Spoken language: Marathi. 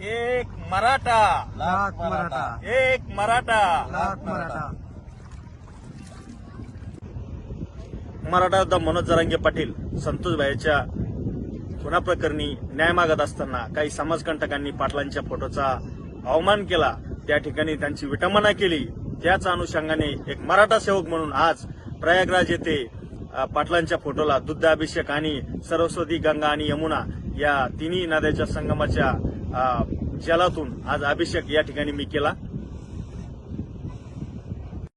एक मराठा. लाख मराठा. एक मराठा. लाख मराठा. मराठा योद्धा मनोज जरांगे पाटील संतोष भाईच्या खुना प्रकरणी न्याय मागत असताना काही समाजकंटकांनी पाटलांच्या फोटोचा अवमान केला. त्या ठिकाणी त्यांची विटंबना केली. त्याच अनुषंगाने एक मराठा सेवक म्हणून आज प्रयागराज येथे पाटलांच्या फोटोला दुग्ध अभिषेक आणि सरस्वती गंगा आणि यमुना या तिन्ही नद्याच्या संगमाच्या जलातून आज अभिषेक या ठिकाणी मी केला.